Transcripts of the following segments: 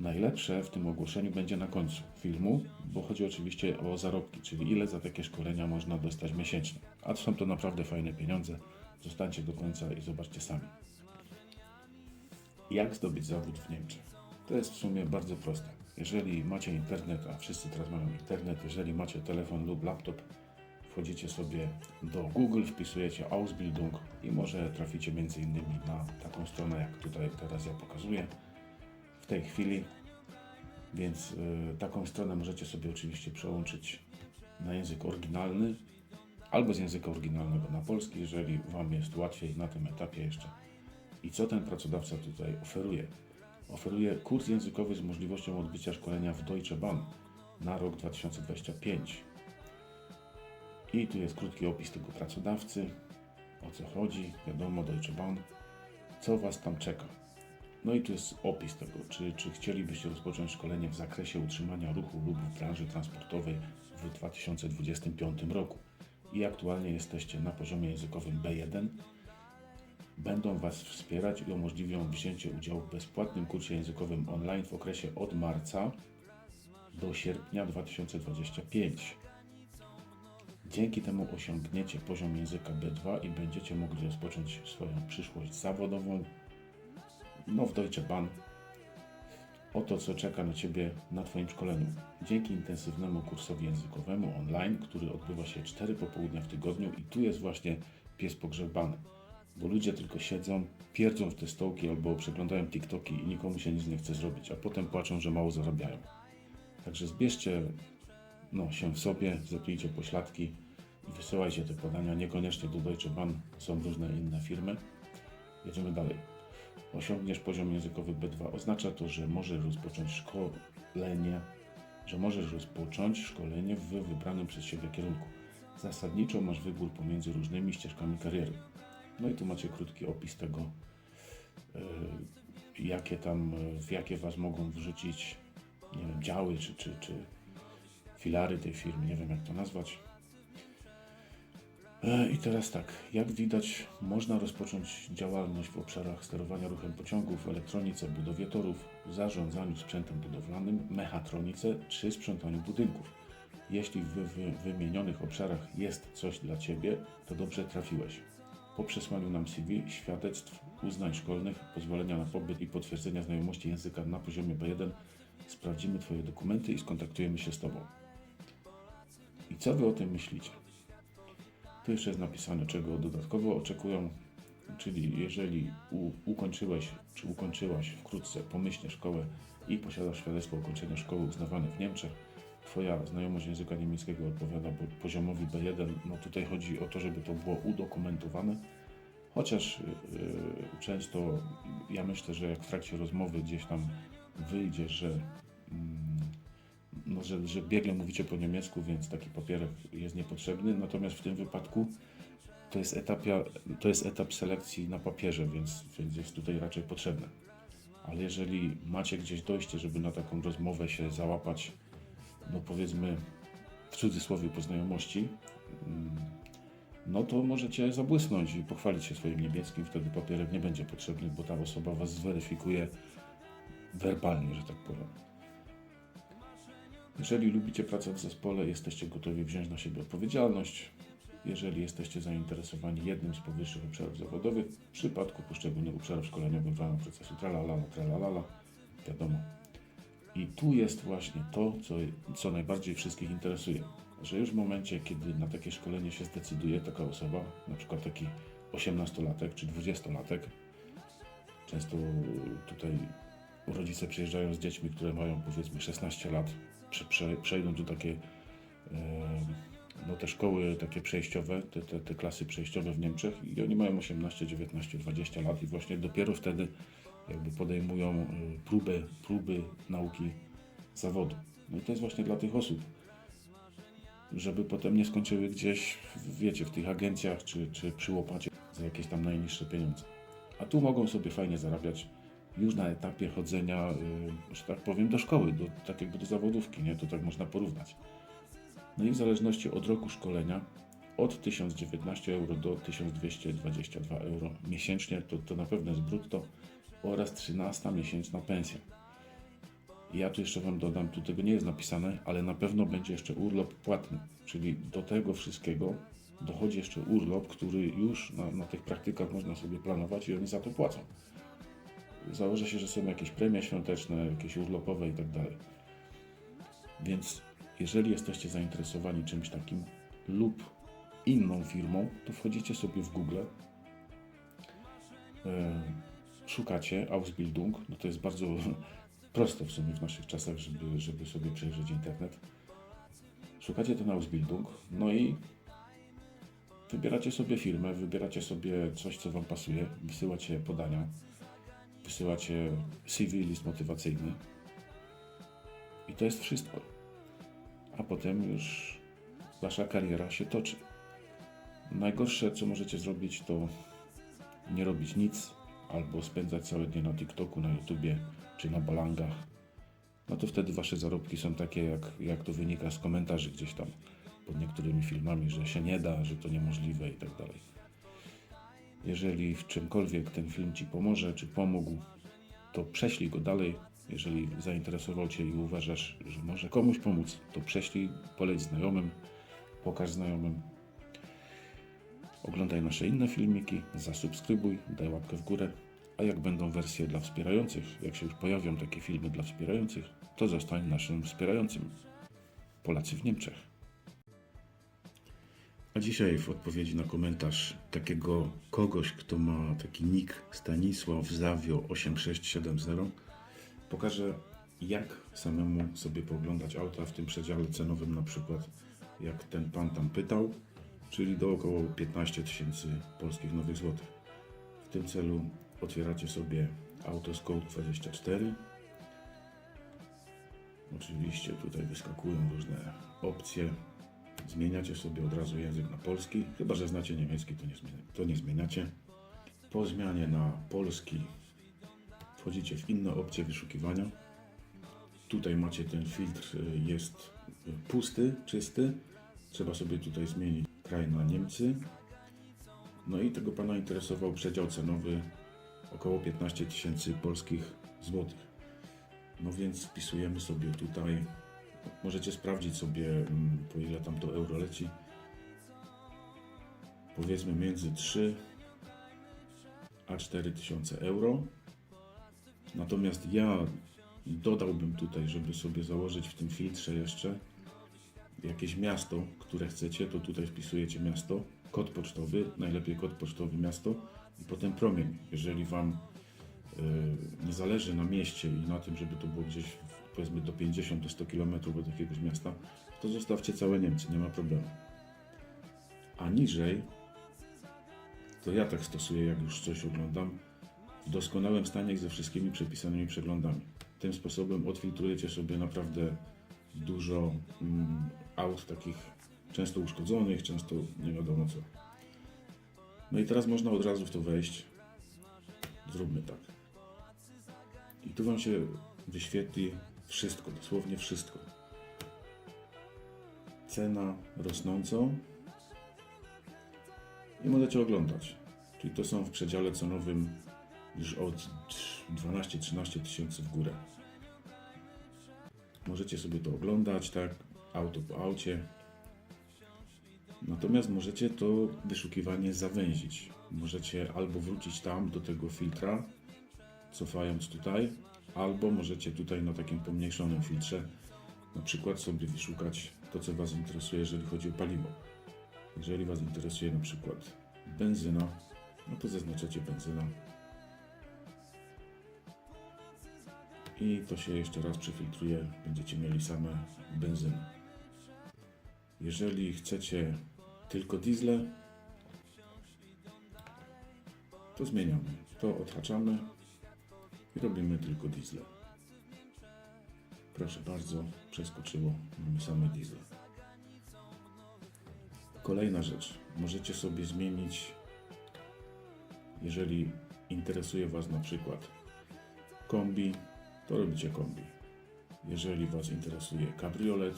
Najlepsze w tym ogłoszeniu będzie na końcu filmu, bo chodzi oczywiście o zarobki, czyli ile za takie szkolenia można dostać miesięcznie. A są to naprawdę fajne pieniądze. Zostańcie do końca i zobaczcie sami. Jak zdobyć zawód w Niemczech? To jest w sumie bardzo proste. Jeżeli macie internet, a wszyscy teraz mają internet, jeżeli macie telefon lub laptop, wchodzicie sobie do Google, wpisujecie Ausbildung i może traficie między innymi na taką stronę, jak tutaj teraz ja pokazuję w tej chwili. Więc y, taką stronę możecie sobie oczywiście przełączyć na język oryginalny albo z języka oryginalnego na polski, jeżeli Wam jest łatwiej na tym etapie jeszcze. I co ten pracodawca tutaj oferuje? Oferuje kurs językowy z możliwością odbycia szkolenia w Deutsche Bahn na rok 2025. I tu jest krótki opis tego pracodawcy, o co chodzi, wiadomo, Deutsche Bahn, co Was tam czeka. No i tu jest opis tego, czy, czy chcielibyście rozpocząć szkolenie w zakresie utrzymania ruchu lub w branży transportowej w 2025 roku i aktualnie jesteście na poziomie językowym B1, będą Was wspierać i umożliwią wzięcie udziału w bezpłatnym kursie językowym online w okresie od marca do sierpnia 2025. Dzięki temu osiągniecie poziom języka B2 i będziecie mogli rozpocząć swoją przyszłość zawodową no w Deutsche Bahn o to, co czeka na Ciebie na Twoim szkoleniu. Dzięki intensywnemu kursowi językowemu online, który odbywa się 4 popołudnia w tygodniu i tu jest właśnie pies pogrzebany. Bo ludzie tylko siedzą, pierdzą w te stołki albo przeglądają TikToki i nikomu się nic nie chce zrobić, a potem płaczą, że mało zarabiają. Także zbierzcie no, się w sobie, zepnijcie pośladki i wysyłajcie te podania. Niekoniecznie do Deutsche Bahn, są różne inne firmy. Jedziemy dalej. Osiągniesz poziom językowy B2. Oznacza to, że możesz rozpocząć szkolenie, że możesz rozpocząć szkolenie w wybranym przez siebie kierunku. Zasadniczo masz wybór pomiędzy różnymi ścieżkami kariery. No i tu macie krótki opis tego, yy, jakie tam, w jakie Was mogą wrzucić, nie wiem, działy czy, czy, czy filary tej firmy, nie wiem jak to nazwać. E, I teraz tak, jak widać, można rozpocząć działalność w obszarach sterowania ruchem pociągów, elektronice, budowie torów, zarządzaniu sprzętem budowlanym, mechatronice czy sprzątaniu budynków. Jeśli w wy- wymienionych obszarach jest coś dla Ciebie, to dobrze trafiłeś. Po przesłaniu nam CV, świadectw, uznań szkolnych, pozwolenia na pobyt i potwierdzenia znajomości języka na poziomie B1 sprawdzimy Twoje dokumenty i skontaktujemy się z Tobą. I co Wy o tym myślicie? Tu jeszcze jest napisane, czego dodatkowo oczekują, czyli jeżeli ukończyłeś czy ukończyłaś wkrótce pomyślnie szkołę i posiadasz świadectwo ukończenia szkoły uznawane w Niemczech, Twoja znajomość języka niemieckiego odpowiada po- poziomowi B1, no tutaj chodzi o to, żeby to było udokumentowane, chociaż yy, często ja myślę, że jak w trakcie rozmowy gdzieś tam wyjdzie, że mm, no, że, biegle mówicie po niemiecku, więc taki papierek jest niepotrzebny. Natomiast w tym wypadku to jest, to jest etap selekcji na papierze, więc, więc jest tutaj raczej potrzebne. Ale jeżeli macie gdzieś dojście, żeby na taką rozmowę się załapać, no powiedzmy w cudzysłowie po znajomości, mm, no to możecie zabłysnąć i pochwalić się swoim niemieckim, wtedy papierek nie będzie potrzebny, bo ta osoba Was zweryfikuje werbalnie, że tak powiem. Jeżeli lubicie pracę w zespole, jesteście gotowi wziąć na siebie odpowiedzialność. Jeżeli jesteście zainteresowani jednym z powyższych obszarów zawodowych, w przypadku poszczególnych obszarów szkoleniowych w ramach procesu tralalala, tralalala, wiadomo. I tu jest właśnie to, co, co najbardziej wszystkich interesuje. Że już w momencie, kiedy na takie szkolenie się zdecyduje taka osoba, na przykład taki 18-latek czy 20-latek, często tutaj rodzice przyjeżdżają z dziećmi, które mają powiedzmy 16 lat, prze, prze, przejdą tu takie no te szkoły takie przejściowe, te, te, te klasy przejściowe w Niemczech i oni mają 18, 19, 20 lat i właśnie dopiero wtedy jakby podejmują e, próbę, próby nauki zawodu. No i to jest właśnie dla tych osób, żeby potem nie skończyły gdzieś, wiecie, w tych agencjach czy, czy przy łopacie za jakieś tam najniższe pieniądze. A tu mogą sobie fajnie zarabiać już na etapie chodzenia, y, że tak powiem, do szkoły, do, tak jakby do zawodówki, nie? To tak można porównać. No i w zależności od roku szkolenia od 1019 euro do 1222 euro miesięcznie, to, to na pewno jest brutto, oraz 13 miesięczna pensja. Ja tu jeszcze Wam dodam, tu tego nie jest napisane, ale na pewno będzie jeszcze urlop płatny. Czyli do tego wszystkiego dochodzi jeszcze urlop, który już na, na tych praktykach można sobie planować i oni za to płacą. Założę się, że są jakieś premie świąteczne, jakieś urlopowe i tak dalej. Więc jeżeli jesteście zainteresowani czymś takim lub inną firmą, to wchodzicie sobie w Google, e, szukacie Ausbildung, no to jest bardzo proste w sumie w naszych czasach, żeby, żeby sobie przejrzeć internet. Szukacie ten Ausbildung, no i wybieracie sobie firmę, wybieracie sobie coś, co Wam pasuje, wysyłacie podania, wysyłacie CV, list motywacyjny i to jest wszystko. A potem już Wasza kariera się toczy. Najgorsze, co możecie zrobić, to nie robić nic, albo spędzać całe dnie na TikToku, na YouTubie czy na balangach. No to wtedy wasze zarobki są takie, jak, jak to wynika z komentarzy gdzieś tam pod niektórymi filmami, że się nie da, że to niemożliwe i tak dalej. Jeżeli w czymkolwiek ten film Ci pomoże, czy pomógł, to prześlij go dalej. Jeżeli zainteresował Cię i uważasz, że może komuś pomóc, to prześlij, poleć znajomym, pokaż znajomym. Oglądaj nasze inne filmiki, zasubskrybuj, daj łapkę w górę. A jak będą wersje dla wspierających, jak się już pojawią takie filmy dla wspierających, to zostań naszym wspierającym. Polacy w Niemczech. A dzisiaj w odpowiedzi na komentarz takiego kogoś, kto ma taki nick Stanisław Zawio 8670, pokażę jak samemu sobie pooglądać auta w tym przedziale cenowym na przykład, jak ten pan tam pytał, czyli do około 15 tysięcy polskich nowych złotych. W tym celu otwieracie sobie Autoscope 24. Oczywiście tutaj wyskakują różne opcje. Zmieniacie sobie od razu język na polski, chyba że znacie niemiecki, to nie, to nie zmieniacie. Po zmianie na polski wchodzicie w inne opcje wyszukiwania. Tutaj macie ten filtr, y, jest pusty, czysty. Trzeba sobie tutaj zmienić kraj na Niemcy. No i tego pana interesował przedział cenowy około 15 tysięcy polskich złotych. No więc wpisujemy sobie tutaj. Możecie sprawdzić sobie, mm, po ile tam to euro leci. Powiedzmy między 3 a 4 tysiące euro. Natomiast ja dodałbym tutaj, żeby sobie założyć w tym filtrze jeszcze jakieś miasto, które chcecie, to tutaj wpisujecie miasto, kod pocztowy, najlepiej kod pocztowy miasto i potem promień. Jeżeli Wam y, nie zależy na mieście i na tym, żeby to było gdzieś powiedzmy do 50 do 100 km od jakiegoś miasta, to zostawcie całe Niemcy, nie ma problemu. A niżej, to ja tak stosuję, jak już coś oglądam, w doskonałym stanie ze wszystkimi przepisanymi przeglądami. Tym sposobem odfiltrujecie sobie naprawdę dużo mm, aut takich często uszkodzonych, często nie wiadomo co. No i teraz można od razu w to wejść. Zróbmy tak. I tu Wam się wyświetli wszystko, dosłownie wszystko. Cena rosnącą i możecie oglądać. Czyli to są w przedziale cenowym już od 12-13 tysięcy w górę. Możecie sobie to oglądać, tak, auto po aucie. Natomiast możecie to wyszukiwanie zawęzić. Możecie albo wrócić tam do tego filtra, cofając tutaj, albo możecie tutaj na takim pomniejszonym filtrze na przykład sobie wyszukać to, co Was interesuje, jeżeli chodzi o paliwo. Jeżeli Was interesuje na przykład benzyna, no to zaznaczacie benzyna. I to się jeszcze raz przefiltruje, będziecie mieli same benzyny. Jeżeli chcecie tylko diesle, to zmieniamy. To odhaczamy i robimy tylko diesle. Proszę bardzo, przeskoczyło, mamy same diesle. Kolejna rzecz, możecie sobie zmienić, jeżeli interesuje Was na przykład kombi, to robicie kombi. Jeżeli Was interesuje kabriolet,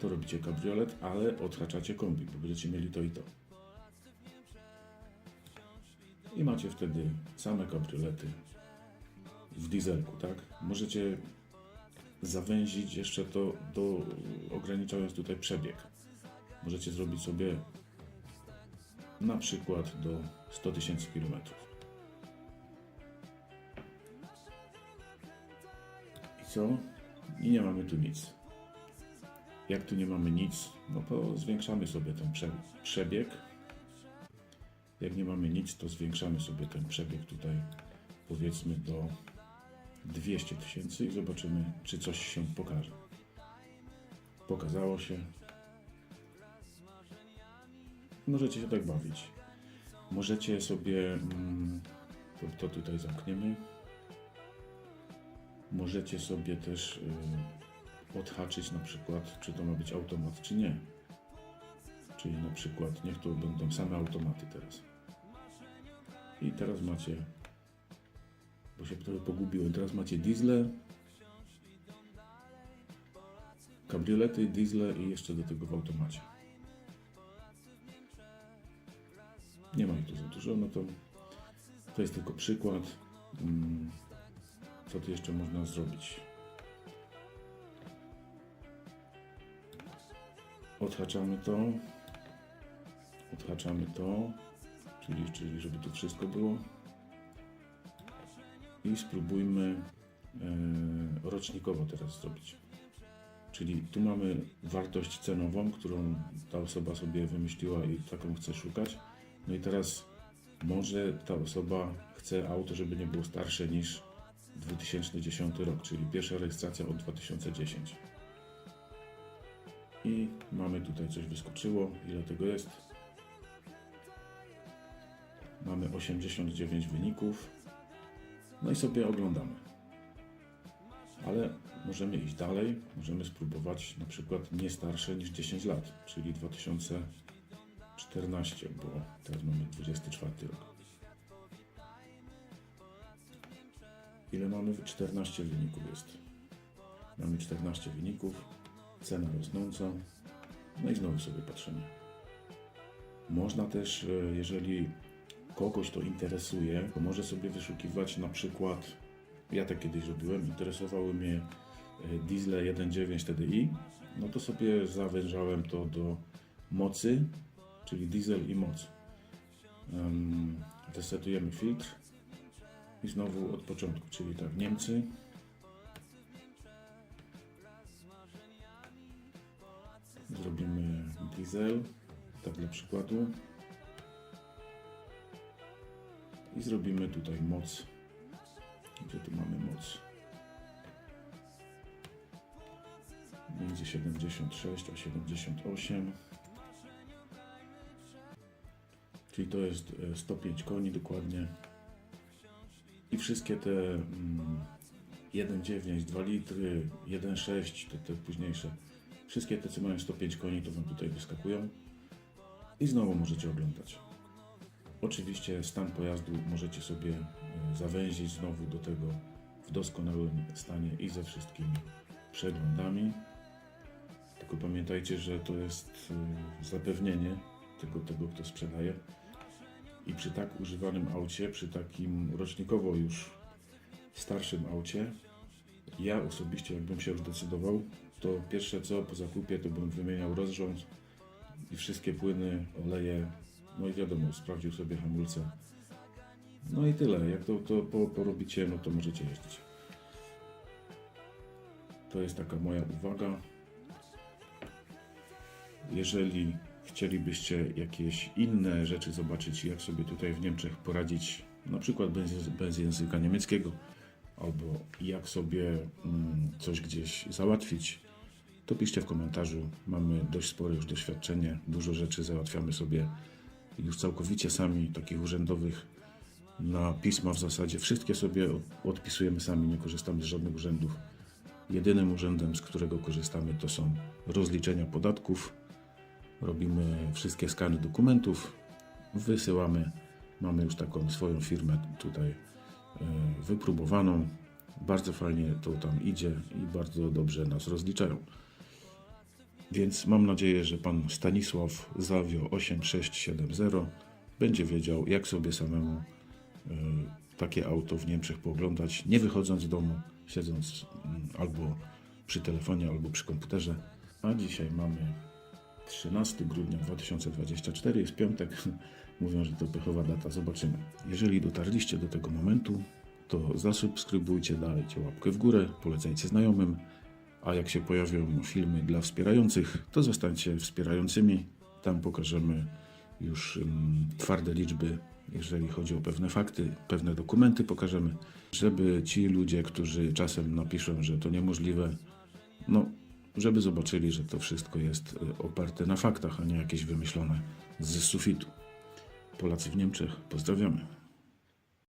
to robicie kabriolet, ale odhaczacie kombi, bo będziecie mieli to i to. I macie wtedy same kabriolety w dieselku, tak? Możecie zawęzić jeszcze to, do, ograniczając tutaj przebieg. Możecie zrobić sobie na przykład do 100 tysięcy kilometrów. I co? I nie mamy tu nic. Jak tu nie mamy nic, no to zwiększamy sobie ten prze, przebieg. Jak nie mamy nic, to zwiększamy sobie ten przebieg tutaj powiedzmy do 200 tysięcy i zobaczymy, czy coś się pokaże. Pokazało się. Możecie się tak bawić. Możecie sobie, mm, to, tutaj zamkniemy. Możecie sobie też y, odhaczyć na przykład, czy to ma być automat, czy nie. Czyli na przykład, niech to będą same automaty teraz. I teraz macie, bo się trochę pogubiłem, teraz macie diesle, kabriolety, diesle i jeszcze do tego w automacie. Nie ma ich tu za dużo, no to to jest tylko przykład, mm, co tu jeszcze można zrobić. Odhaczamy to, odhaczamy to, czyli, czyli żeby tu wszystko było. I spróbujmy e, rocznikowo teraz zrobić. Czyli tu mamy wartość cenową, którą ta osoba sobie wymyśliła i taką chce szukać. No i teraz może ta osoba chce auto, żeby nie było starsze niż 2010 rok, czyli pierwsza rejestracja od 2010. I mamy tutaj coś wyskoczyło. Ile tego jest? Mamy 89 wyników. No i sobie oglądamy. Ale możemy iść dalej. Możemy spróbować na przykład nie starsze niż 10 lat, czyli 2014, bo teraz mamy 24 rok. Ile mamy? 14 wyników jest. Mamy 14 wyników, cena rosnąca. No i znowu sobie patrzymy. Można też, e, jeżeli kogoś to interesuje, to może sobie wyszukiwać na przykład, ja tak kiedyś robiłem, interesowały mnie e, diesle 1.9 TDI, no to sobie zawężałem to do mocy, czyli diesel i moc. Um, resetujemy filtr i znowu od początku, czyli tak, Niemcy. Zrobimy diesel, tak dla przykładu. I zrobimy tutaj moc. Gdzie tu mamy moc? Między 76 a 78. Czyli to jest e, 105 koni dokładnie. I wszystkie te mm, 1,9, 2 litry, 1,6, te, te późniejsze, wszystkie te, co mają 105 koni, to Wam tutaj wyskakują. I znowu możecie oglądać. Oczywiście stan pojazdu możecie sobie e, zawęzić znowu do tego w doskonałym stanie i ze wszystkimi przeglądami. Tylko pamiętajcie, że to jest e, zapewnienie tego, tego kto sprzedaje. I przy tak używanym aucie, przy takim rocznikowo już starszym aucie, ja osobiście, jakbym się już decydował, to pierwsze co po zakupie, to bym wymieniał rozrząd i wszystkie płyny, oleje, no i wiadomo, sprawdził sobie hamulce. No i tyle. Jak to, to po, porobicie, no to możecie jeździć. To jest taka moja uwaga. Jeżeli chcielibyście jakieś inne rzeczy zobaczyć, jak sobie tutaj w Niemczech poradzić, na przykład bez, bez języka niemieckiego, albo jak sobie mm, coś gdzieś załatwić, to piszcie w komentarzu. Mamy dość spore już doświadczenie, dużo rzeczy załatwiamy sobie już całkowicie sami, takich urzędowych, na pisma w zasadzie. Wszystkie sobie od- odpisujemy sami, nie korzystamy z żadnych urzędów. Jedynym urzędem, z którego korzystamy, to są rozliczenia podatków. Robimy wszystkie skany dokumentów, wysyłamy. Mamy już taką swoją firmę tutaj e, wypróbowaną. Bardzo fajnie to tam idzie i bardzo dobrze nas rozliczają. Więc mam nadzieję, że pan Stanisław Zawio 8670 będzie wiedział, jak sobie samemu y, takie auto w Niemczech pooglądać, nie wychodząc z domu, siedząc mm, albo przy telefonie, albo przy komputerze. A dzisiaj mamy 13 grudnia 2024, jest piątek. Mówią, że to pechowa data, zobaczymy. Jeżeli dotarliście do tego momentu, to zasubskrybujcie, dajcie łapkę w górę, polecajcie znajomym, a jak się pojawią filmy dla wspierających, to zostańcie wspierającymi. Tam pokażemy już ym, twarde liczby, jeżeli chodzi o pewne fakty, pewne dokumenty pokażemy, żeby ci ludzie, którzy czasem napiszą, że to niemożliwe, no, żeby zobaczyli, że to wszystko jest y, oparte na faktach, a nie jakieś wymyślone z sufitu. Polacy w Niemczech, pozdrawiamy.